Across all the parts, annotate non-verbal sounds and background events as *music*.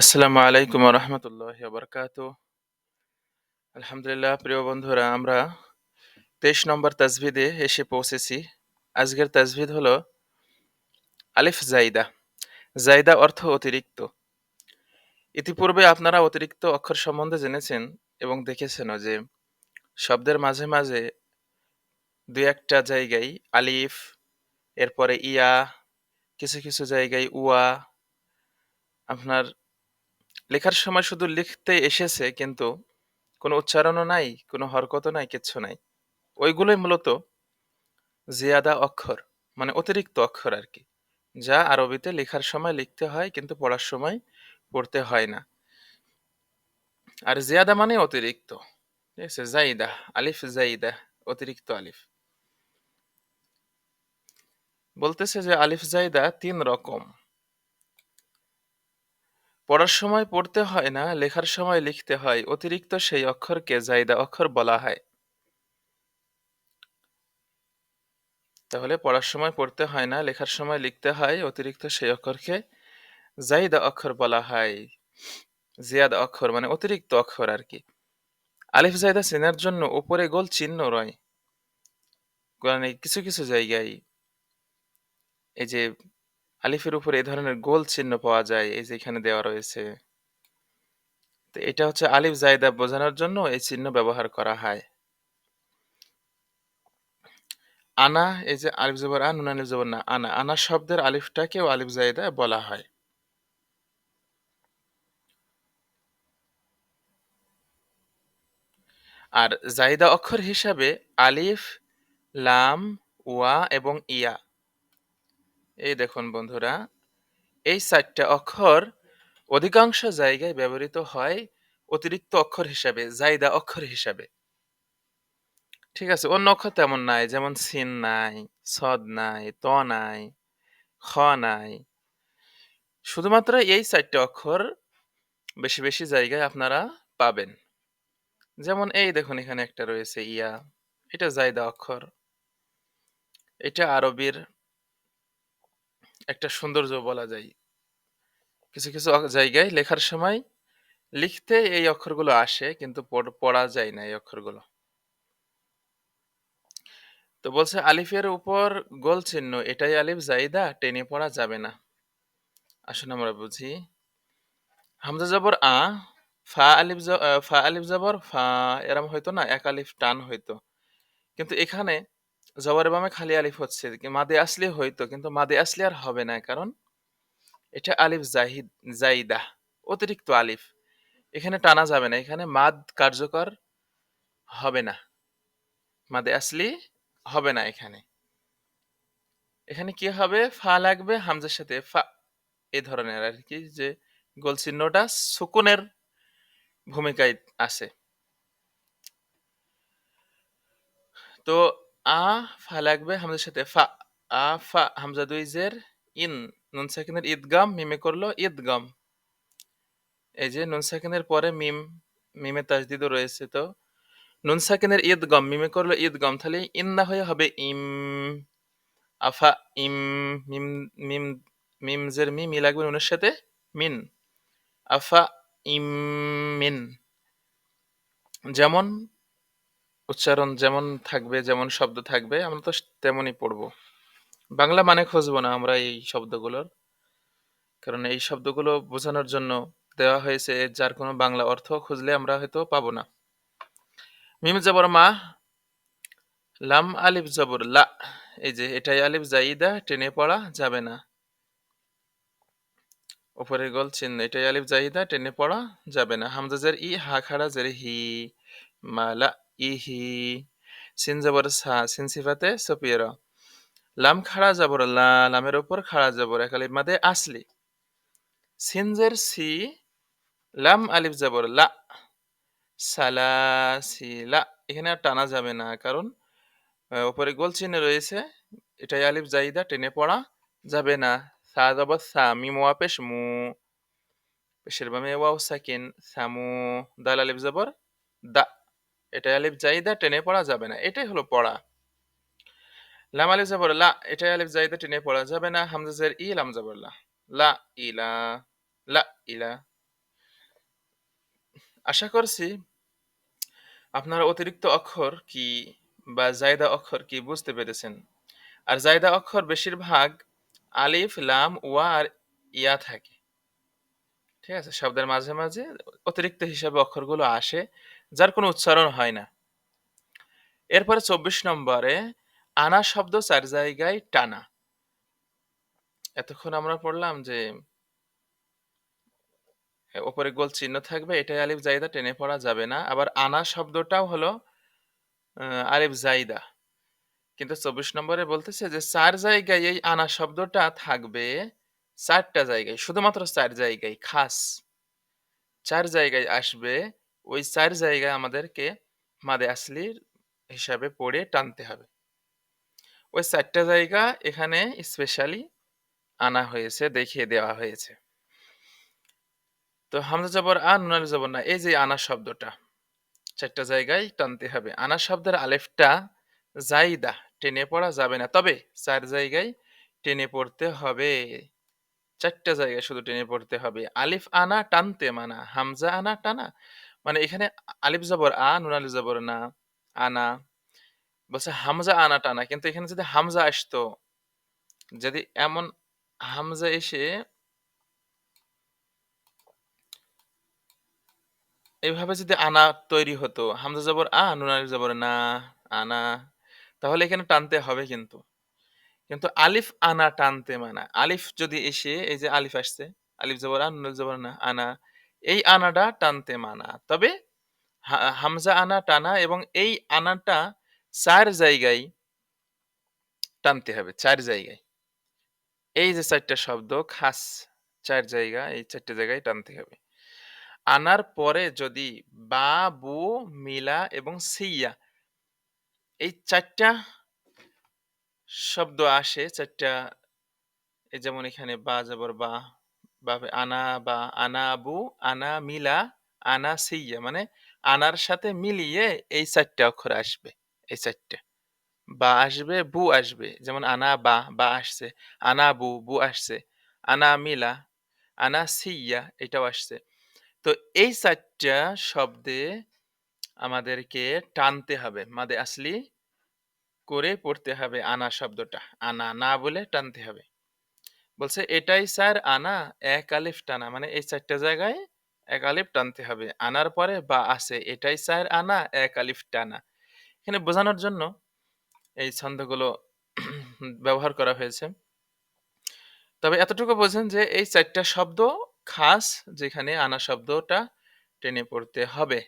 আসসালামু আলাইকুম রহমতুল্লাহ বরকাত। আলহামদুলিল্লাহ, প্রিয় বন্ধুরা, আমরা তেইশ নম্বর তাজভিদে এসে পৌঁছেছি। আজকের তাজভিদ হলো আলিফ জাইদা জাইদা অর্থ অতিরিক্ত। ইতিপূর্বে আপনারা অতিরিক্ত অক্ষর সম্বন্ধে জেনেছেন এবং দেখেছেনও যে শব্দের মাঝে মাঝে দু একটা জায়গায় আলিফ, এরপরে ইয়া, কিছু কিছু জায়গায় উয়া, আপনার লেখার সময় শুধু লিখতে এসেছে, কিন্তু কোনো উচ্চারণও নাই, কোনো হরকতও নাই, কিচ্ছু নাই। ওইগুলোই মূলত জিয়াদা অক্ষর মানে অতিরিক্ত অক্ষর আর কি, যা আরবিতে লেখার সময় লিখতে হয়, কিন্তু পড়ার সময় পড়তে হয় না। আর জিয়াদা মানে অতিরিক্ত, ঠিক আছে, জাইদা, আলিফ জাইদা, অতিরিক্ত আলিফ। বলতেছে যে আলিফ জাইদা তিন রকম পড়ার সময় পড়তে হয় না, লেখার সময় লিখতে হয়। অতিরিক্ত সেই অক্ষরকে জাইদা অক্ষর বলা হয়। তাহলে পড়ার সময় পড়তে হয় না, লেখার সময় লিখতে হয়, অতিরিক্ত সেই অক্ষরকে জাইদা অক্ষর বলা হয়। জিয়াদ অক্ষর মানে অতিরিক্ত অক্ষর আর কি। আলিফ জাইদা চেনার জন্য উপরে গোল চিহ্ন রয়। কোরআনে কিছু কিছু জায়গায় এই যে আলিফের উপরে এই ধরনের গোল চিহ্ন পাওয়া যায়, এই যে এখানে দেওয়া রয়েছে। তো এটা হচ্ছে আলিফ জায়দা বোঝানোর জন্য এই চিহ্ন ব্যবহার করা হয়। আনা, এই যে আলিফ জবর আ নুন আলিফ জবর না, আনা। আনা শব্দের আলিফটাকেও আলিফ জায়দা বলা হয়। আর জাইদা অক্ষর হিসাবে আলিফ, লাম, ওয়া এবং ইয়া এই দেখুন বন্ধুরা, এই চারটা অক্ষর অধিকাংশ জায়গায় ব্যবহৃত হয় অতিরিক্ত অক্ষর হিসাবে জাইদা অক্ষর হিসাবে। ঠিক আছে, অন্য অক্ষর তেমন নাই, যেমন সিন নাই, সদ নাই, ত নাই, খ নাই। শুধুমাত্র এই চারটে অক্ষর বেশি বেশি জায়গায় আপনারা পাবেন। যেমন এই দেখুন এখানে একটা রয়েছে ইয়া, এটা জায়দা অক্ষর। এটা আরবির একটা সৌন্দর্য বলা যায়। কিছু কিছু জায়গায় লেখার সময় লিখতে এই অক্ষরগুলো আসে, কিন্তু পড়া যায় না এই অক্ষরগুলো। তো বলছে, আলিফের উপর গোল চিহ্ন, এটাই আলিফ জাইদা টেনে পড়া যাবে না। আসুন আমরা বুঝি। হামজা জবর, আ, ফা আলিফ ফা আলিফ জবর, ফা, এরম হয়তো না, এক আলিফ টান হইতো কিন্তু এখানে জবরের বামে খালি আলিফ হচ্ছে। মাদে আসলে হইতো কিন্তু মাদে আসলে আর হবে না, কারণ এটা আলিফ জাহিদ, জাইদা, অতিরিক্ত আলিফ। এখানে টানা যাবে না, এখানে মাদ কার্যকর হবে না। মাদে আসলি হবে না এখানে। এখানে কি হবে? ফা লাগবে হামজার সাথে। ফা এই ধরনের আর কি, যে গোল চিহ্নটা সুকুনের ভূমিকায় আছে। তো আ, ফা লাগবে হামজার সাথে, ফা, আ, ফা, হামজা দুই জের, ইন, নুন সাকিনের ঈদগাম মিমে করল ঈদগাম এই যে নুন সাকিনের পরে মিম, মিমে তাজদিদও রয়েছে তো। নুন সাকিনের ঈদগম মিমে করল ঈদগম তাহলে ইন না হয়ে হবে ইম। আফা ইম, মিম মিম মিম জের মি মি লাগবে নুনের সাথে মিন। আফা ইম, মিন। যেমন উচ্চারণ যেমন থাকবে, যেমন শব্দ থাকবে, আমরা তো তেমনই পড়ব। বাংলা মানে খুঁজবো না আমরা এই শব্দগুলোর। কারণ এই শব্দগুলো বোঝানোর জন্য দেওয়া হয়েছে যার কোনো বাংলা অর্থ খুঁজলে আমরা হয়তো পাবো না। মিম জবর মা, লাম আলিফ জবর, লা, এই যে এটাই আলিফ, জাইদা, টেনে পড়া যাবে না। উপরে গোল চিহ্ন, এটাই আলিফ, জাইদা, টেনে পড়া যাবে না। হামজাজের ই, হা খাড়া জের হি মালা ইহি সিন জবর সা সিন সিফাতে সপিয়ের লাম খাড়া জবর লা লামের উপর খাড়া জবর এক আলিফ মাদে আসলি সিনজের সি লাম আলিফ জবর লা। সালাসিলা এখানে আর টানা যাবে না কারণ উপরে গোল চিহ্ন রয়েছে এটাই আলিফ জাইদা, টেনে পড়া যাবে না। সা জবর সা মি মোয়া পেশ মু। পেশের বামে ওয়াও সাকিন সামু দাল আলিফ জবর দা। এটাই আলিফ জাইদা, টেনে পড়া যাবে না। এটাই হলো পড়া। লাম আলিফ লা, এটাই আলিফ জাইদা, টেনে পড়া যাবে না। হামজাজের ই, লাম লা লা ইলা লা ইলা। আশা করছি আপনারা অতিরিক্ত অক্ষর কি বা জায়দা অক্ষর কি বুঝতে পেরেছেন। আর জায়দা অক্ষর বেশিরভাগ আলিফ, লাম, ওয়া আর ইয়া থাকে। ঠিক আছে? শব্দের মাঝে মাঝে অতিরিক্ত হিসাবে অক্ষরগুলো আসে। যার কোনো উচ্চারণ হয় না। এরপরে চব্বিশ নম্বরে, আনা শব্দ চার জায়গায় টানা। এতক্ষণ আমরা পড়লাম যে, ওপরে গোল চিহ্ন থাকবে, এটাই আলিফ জাইদা টেনে পড়া যাবে না। আবার আনা শব্দটাও হলো আলিফ জাইদা কিন্তু চব্বিশ নম্বরে বলতেছে যে, চার জায়গায় এই আনা শব্দটা থাকবে, চারটা জায়গায়, শুধুমাত্র চার জায়গায়, খাস। চার জায়গায় আসবে ওই চার জায়গায় আমাদেরকে মাদে আসলির হিসাবে পড়ে টানতে হবে। ওই চারটা জায়গা এখানে স্পেশালি আনা হয়েছে, দেখিয়ে দেওয়া হয়েছে। তো হামজা জবর আ নুনাল জবর না, এই যে আনা শব্দটা, চারটা জায়গায় টানতে হবে। আনা শব্দের আলেফটা জাইদা, টেনে পড়া যাবে না। তবে চার জায়গায় টেনে পড়তে হবে। চারটা জায়গায় শুধু টেনে পড়তে হবে। আলিফ আনা টানতে মানা, হামজা আনা টানা মানে এখানে আলিফ জবর আ, নুন আলিফ জবর না আনা বলছে হামজা আনা টানা কিন্তু এখানে যদি হামজা আসতো, যদি এমন হামজা এসে এইভাবে যদি আনা তৈরি হতো, হামজা জবর আ, নুন আলিফ জবর না আনা তাহলে এখানে টানতে হবে কিন্তু। কিন্তু আলিফ আনা টানতে মানা। আলিফ যদি এসে, এই যে আলিফ আসছে, আলিফ জবর আন জবর না আনা এই আনাটা টানতে মানা। তবে হামজা আনা টানা এবং এই আনাটা চার জায়গায় টানতে হবে, চার জায়গায়। এই যে চারটা শব্দ, খাস চার জায়গা, এই চারটে জায়গায় টানতে হবে। আনার পরে যদি বা, বু, মিলা এবং সিয়া এই চারটা শব্দ আসে, চারটা এই যেমন এখানে বা যাবর বা বা আনা বা আনা আবু আনা মিলা, আনা সিয়া মানে আনার সাথে মিলিয়ে এই চারটে অক্ষর আসবে, এই চারটে। বা আসবে, বু আসবে, যেমন আনা বা বা আসছে আনা বু বু আসছে, আনা মিলা, আনা সিয়া, এটাও আসছে। তো এই চারটা শব্দে আমাদেরকে টানতে হবে, মাদে আসলি করে পড়তে হবে আনা শব্দটা, আনা না বলে টানতে হবে। বলছে, এটাই স্যার আনা, এক আলিফ টানা। মানে এই চারটা জায়গায় এক আলিফ টানতে হবে। আনার পরে বা আছে, এটাই স্যার আনা, এক আলিফ টানা। এখানে বোঝানোর জন্য এই ছন্দগুলো *clears throat* ব্যবহার করা হয়েছে। তবে এতটুকু বোঝেন যে এই চারটা শব্দ খাস, যেখানে আনা শব্দটা টেনে পড়তে হবে।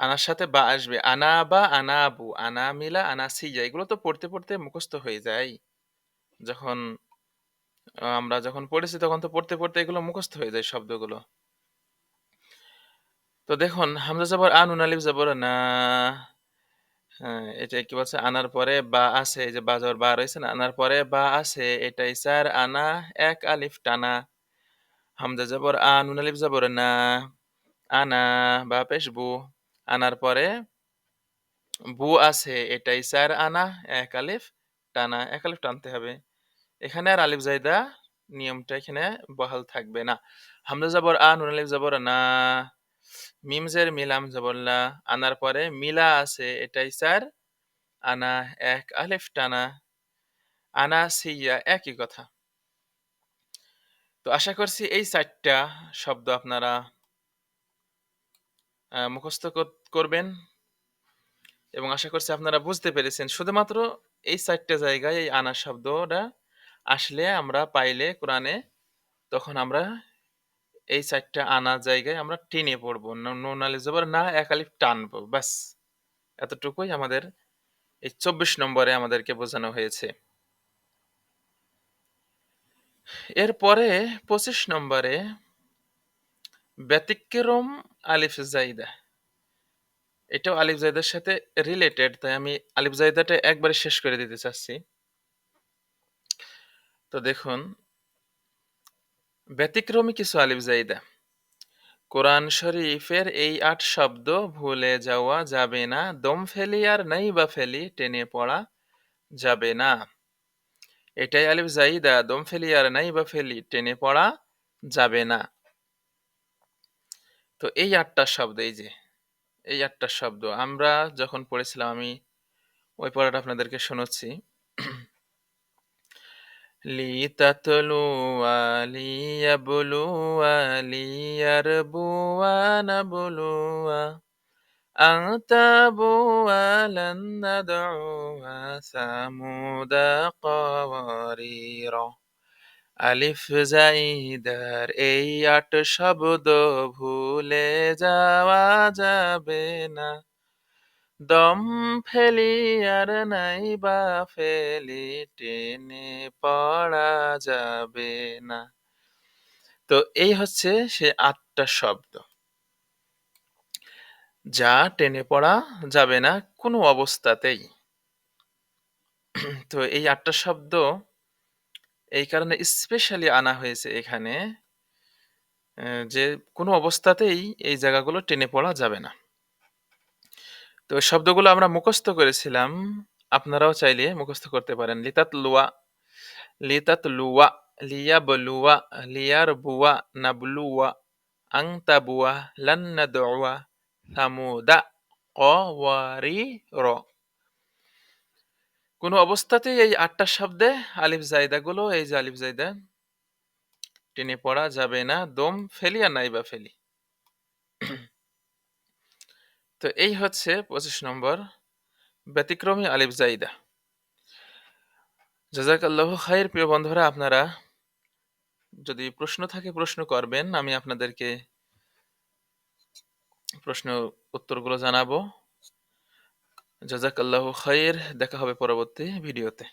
আনার সাথে বা আসবে, আনা বা আনা আবু, আনা মিলা, আনা সিজা। এগুলো তো পড়তে পড়তে মুখস্থ হয়ে যায়। যখন আমরা যখন পড়েছি তখন তো পড়তে পড়তে এগুলো মুখস্থ হয়ে যায় শব্দগুলো। তো দেখুন, হামজা জবর আন উনালিফ জবর না। হ্যাঁ এটা কি বলছে? আনার পরে বা আছে যে বা জবর বা রয়েছে না? আনার পরে বা আছে, এটাই স্যার আনা, এক আলিফ টানা। হামজা জবর আন উনালিফ জবর না। আনা, বা পেশ বু। আনার পরে বু আছে, এটাই স্যার আনা, এক আলিফ টানা। এক আলিফ টানতে হবে। এখানে আর আলিফ জায়দা নিয়মটা এখানে বহাল থাকবে না। হামজা জবর আ, নুন আলিফ জবর না। মিমজের মিলাম জবল্লা আনার পরে মিলা আছে, এটাই স্যার। আনা এক আলিফ টানা। আনা সিয়া, একই কথা। তো আশা করছি এই চারটা শব্দ আপনারা মুখস্থ করবেন। এবং আশা করছি আপনারা বুঝতে পেরেছেন। শুধুমাত্র এই চারটা জায়গায় এই আনা শব্দটা আসলে আমরা পাইলে কোরআনে তখন আমরা এই চারটা আনা জায়গায় আমরা টেনে পড়ব নুন আলিফ জবর না এক আলিফ টানবো, ব্যাস। এতটুকুই আমাদের এই চব্বিশ নম্বরে আমাদেরকে বোঝানো হয়েছে। এরপরে পঁচিশ নম্বরে, ব্যতিক্রম আলিফ জাইদা এটাও আলিফ জাইদার সাথে রিলেটেড তাই আমি আলিফ জাইদাটা একবারে শেষ করে দিতে চাচ্ছি। তো দেখুন ব্যতিক্রমী কিছু আলিফ জাইদা। কোরআন শরীফের এই আট শব্দ ভুলে যাওয়া যাবে না দম ফেলি আর নাই বা ফেলি টেনে পড়া যাবে না। এটাই আলিফ জাইদা দম ফেলি আর নাই বা ফেলি টেনে পড়া যাবে না। তো এই আটটা শব্দ এই যে, এই আটটা শব্দ আমরা যখন পড়েছিলাম আমি ওই পড়াটা আপনাদেরকে শোনাচ্ছি। লিতাতলুয়া লিয়াবলুয়া লিয়ারবুয়া নাবলুয়া আন তাবুয়া লান নাদউয়া সামুদা কাওয়ারিরা আলিফ জাইদার এই ৮ শব্দ ভুলে যাওয়া যাবে না। দম ফেলি আর নাই বা ফেলি, টেনে পড়া যাবে না। তো এই হচ্ছে সে আটটা শব্দ। যা টেনে পড়া যাবে না কোনো অবস্থাতেই। তো এই আটটা শব্দ এই কারণে স্পেশালি আনা হয়েছে এখানে যে কোনো অবস্থাতেই এই জায়গাগুলো টেনে পড়া যাবে না। তো শব্দগুলো আমরা মুখস্থ করেছিলাম। আপনারাও চাইলে মুখস্থ করতে পারেন। লিতাতলুয়া, লিতাতলুয়া, লিয়াবলুয়া, লিয়ারবুয়া, নাবলুয়া, আন তাবুয়া, লান নাদউয়া, সামুদা, কওয়ারির। কোনো অবস্থাতেই এই ৮ টা শব্দে আলিফ জাইদাগুলো এই যে আলিফ জায়দা টেনে পড়া যাবে না। দম ফেলি আর নাইবা ফেলি। তো এই হচ্ছে ২৫ নম্বর ব্যতিক্রমী আলিফ জাইদা। জাযাকাল্লাহু খাইর প্রিয় বন্ধুরা, আপনারা যদি প্রশ্ন থাকে প্রশ্ন করবেন। আমি আপনাদেরকে প্রশ্ন উত্তরগুলো জানাব। জাযাকাল্লাহু খাইর দেখা হবে পরবর্তী ভিডিওতে।